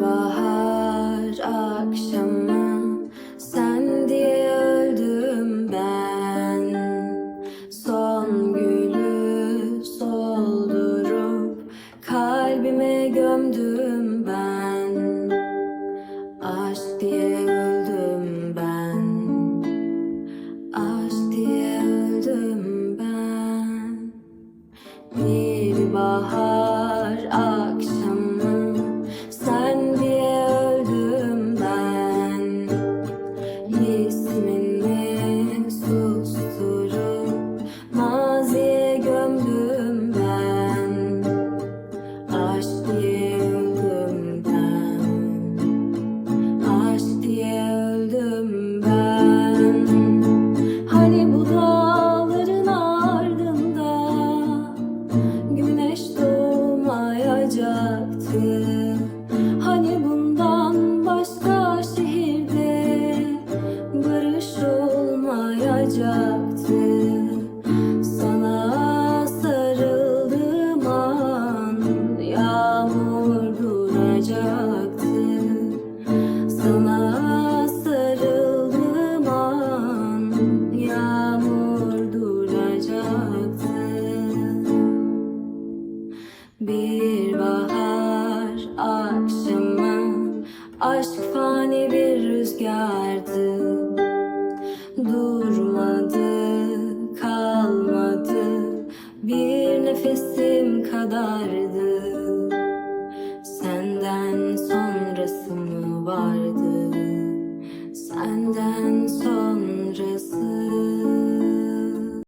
Bahar akşamı sen diye öldüm ben. Son gülü soldurup kalbime gömdüm ben. Aşk diye öldüm ben. Aşk diye öldüm ben. Bir bahar Bir bahar akşamı aşk fani bir rüzgardı. Durmadı, nefesim kadardı. Senden sonrası mı vardı? Senden